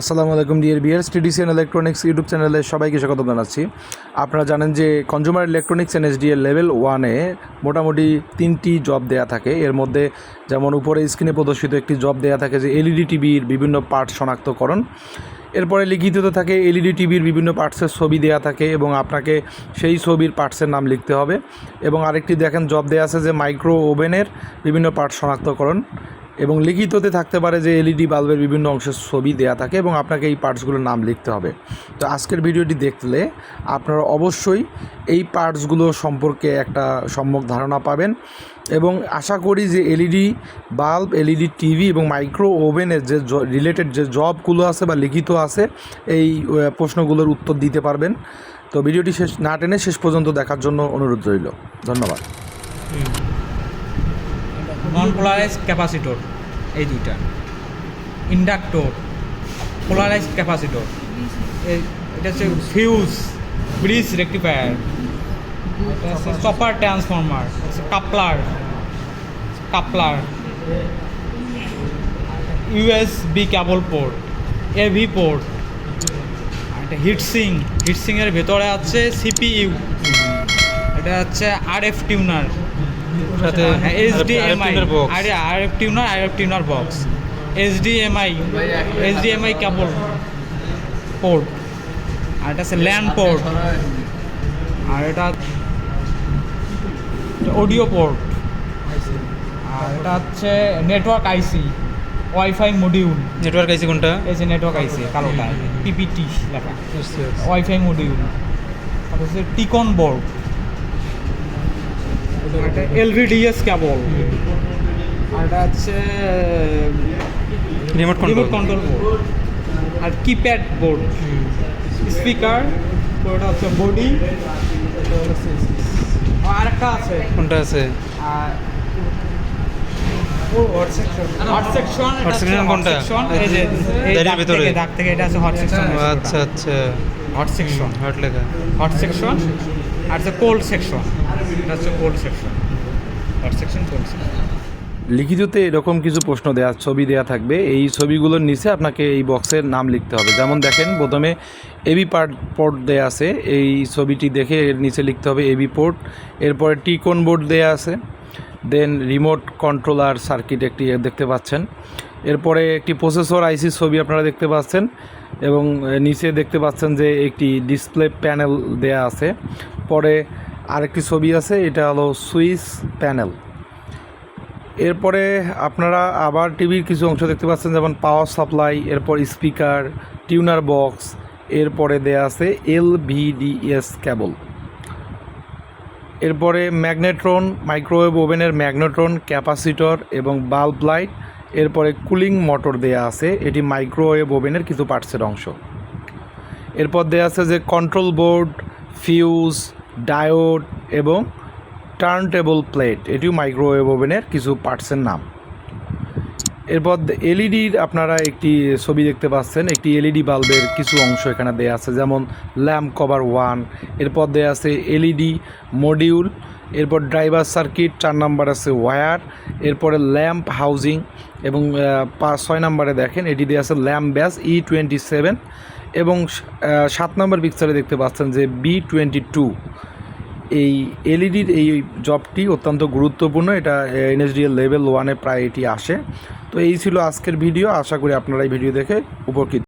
আসসালামু আলাইকুম dear viewers T D C N electronics YouTube চ্যানেলে সবাইকে স্বাগত জানাচ্ছি। আপনারা জানেন যে কনজিউমার ইলেকট্রনিক্স এনএসডিএল লেভেল ওয়ানে মোটামুটি তিনটি জব দেয়া থাকে। এর মধ্যে যেমন উপরে স্ক্রিনে প্রদর্শিত একটি জব দেয়া থাকে যে এলইডি টিভির বিভিন্ন পার্ট শনাক্তকরণ। এরপরে লিখিততে থাকে এলইডি টিভির বিভিন্ন পার্টসের ছবি দেয়া থাকে এবং আপনাকে সেই ছবির পার্টসের নাম লিখতে হবে। এবং আরেকটি দেখেন জব দেয়া আছে যে মাইক্রো ওভেনের বিভিন্ন পার্ট শনাক্তকরণ। এবং লিখিততে থাকতে পারে যে এলইডি বাল্বের বিভিন্ন অংশের ছবি দেয়া থাকে এবং আপনাকে এই পার্টসগুলোর নাম লিখতে হবে। তো আজকের ভিডিওটি দেখলে আপনারা অবশ্যই এই পার্টসগুলো সম্পর্কে একটা সম্যক ধারণা পাবেন এবং আশা করি যে L E D bulb, L E D T V এবং মাইক্রো ওভেনের যে রিলেটেড যে জবগুলো আছে বা লিখিত আছে, এই প্রশ্নগুলোর উত্তর দিতে পারবেন। তো ভিডিওটি শেষ, না টেনে শেষ পর্যন্ত দেখার জন্য অনুরোধ রইল। ধন্যবাদ। নন পোলারাইজ ক্যাপাসিটর এই দুইটা। ইন্ডাক্টর পোলারাইজ ক্যাপাসিটর এটা হচ্ছে ফিউজ ব্রিজ রেক্টিফায়ার হচ্ছে chopper transformer coupler coupler USB cable port AV port এটা হিটসিং হিটসিংয়ের ভেতরে আছে সিপিইউ এটা হচ্ছে আর এফ টিউনার সাথে এইচডিএমআই। আরে RF tuner RF tuner box HDMI HDMI cable port আর এটা আছে ল্যান্ড পোর্ট আর এটা অডিও পোর্ট আর এটা হচ্ছে network IC wifi module network IC কোনটা? এই যে নেটওয়ার্ক আইসি কালোটা পিপিটি লেখা। ওয়াইফাই মডিউল তারপর হচ্ছে টিকন বোর্ড এলভিডিএস কেবল আর এটা হচ্ছে remote remote control control board আর কিপ্যাড বোর্ড স্পিকার ওটা হচ্ছে বডি আর একটা আছে। কোনটা আছে? আর hot section hot section Hot section কোনটা? এই যে এই দাঁড়িয়ে দাগ ভেতরে? থেকে এটা আছে হট সেকশন আচ্ছা আচ্ছা। হট সেকশন হট লেখা। হট সেকশন আর কোল্ড সেকশন কোল্ড সেকশন লিখিততে এরকম কিছু প্রশ্ন দেওয়া ছবি দেওয়া থাকবে। এই ছবিগুলোর নিচে আপনাকে এই বক্সের নাম লিখতে হবে। যেমন দেখেন, প্রথমে এবি পার্ট পোর্ট দেয়া আছে। এই ছবিটি দেখে এর নিচে লিখতে হবে এবি পোর্ট এরপরে টিকন বোর্ড দেয়া আছে। দেন রিমোট কন্ট্রোলার সার্কিট একটি দেখতে পাচ্ছেন। এরপরে একটি প্রসেসর আইসি ছবি আপনারা দেখতে পাচ্ছেন। এবং নিচে দেখতে পাচ্ছেন যে একটি ডিসপ্লে প্যানেল দেয়া আছে। পরে আরেকটি ছবি আছে, এটা হলো সুইচ প্যানেল। এরপরে আপনারা আবার টিভির কিছু অংশ দেখতে পাচ্ছেন, যেমন পাওয়ার সাপ্লাই, এরপর স্পিকার, টিউনার বক্স, এরপরে দেয়া আছে এল ভিডিএস কেবল এরপরে ম্যাগনেট্রন, মাইক্রোওয়েভ ওভেনের ম্যাগনেট্রন, ক্যাপাসিটর এবং বাল্ব লাইট এরপরে কুলিং মোটর দেয়া আছে, এটি মাইক্রোওয়েভ ওভেনের কিছু পার্টসের অংশ। এরপর দেয়া আছে যে কন্ট্রোল বোর্ড, ফিউজ, ডায়োড এবং টার্ন টেবল প্লেট, এটিও মাইক্রোওয়েভ ওভেনের কিছু পার্টসের নাম। এরপর এলইডির আপনারা একটি ছবি দেখতে পাচ্ছেন, একটি এলইডি বাল্বের কিছু অংশ এখানে দেয়া আছে, যেমন ল্যাম্প কভার ওয়ান। এরপর দেয়া আছে এলইডি মডিউল এরপর ড্রাইভার সার্কিট চার নাম্বার আছে ওয়্যার এরপরে ল্যাম্প হাউজিং এবং পাঁচ ছয় নাম্বারে দেখেন, এটি দিয়ে আছে ল্যাম্প ব্যাস ই টোয়েন্টি সেভেন এবং সাত নম্বর পিকচারে দেখতে পাচ্ছেন যে বি টোয়েন্টি টু এই এলইডির এই জবটি অত্যন্ত গুরুত্বপূর্ণ, এটা এনএসডিএল লেভেল ওয়ানে প্রায় এটি আসে। তো এই ছিল আজকের ভিডিও আশা করি আপনারা এই ভিডিও দেখে উপকৃত